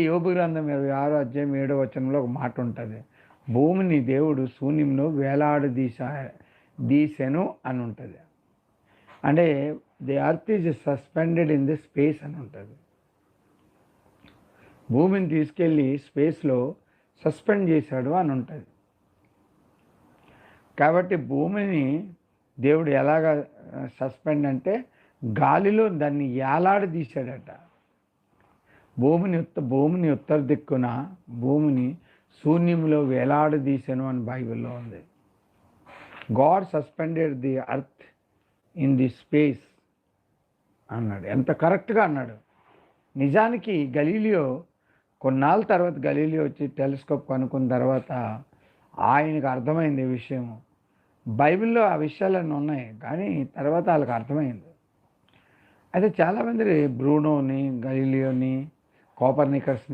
యోగు గ్రంథం ఇరవై ఆరో అధ్యాయం ఏడో వచనంలో ఒక మాట ఉంటుంది. భూమిని దేవుడు శూన్యంలో వేలాడదీస దీసెను అని ఉంటుంది. అంటే the earth is suspended in the space అని ఉంటుంది. భూమిని తీసుకెళ్ళి స్పేస్లో సస్పెండ్ చేశాడు అని ఉంటుంది. కాబట్టి భూమిని దేవుడు ఎలాగ సస్పెండ్ అంటే గాలిలో దాన్ని ఏలాడదీశాడట భూమిని ఉత్త భూమిని ఉత్తర దిక్కున భూమిని శూన్యంలో వేలాడదీశాను అని బైబిల్లో ఉంది. God suspended the earth in the space అన్నాడు. ఎంత కరెక్ట్గా అన్నాడు. నిజానికి గలీలియో కొన్నాళ్ళ తర్వాత గలీలియో వచ్చి టెలిస్కోప్ కనుక్కున్న తర్వాత ఆయనకు అర్థమైంది విషయం బైబిల్లో ఆ విషయాలన్నీ ఉన్నాయి కానీ తర్వాత వాళ్ళకి అర్థమైంది. అయితే చాలామంది బ్రూనోని గలీలియోని कॉपर निकर्स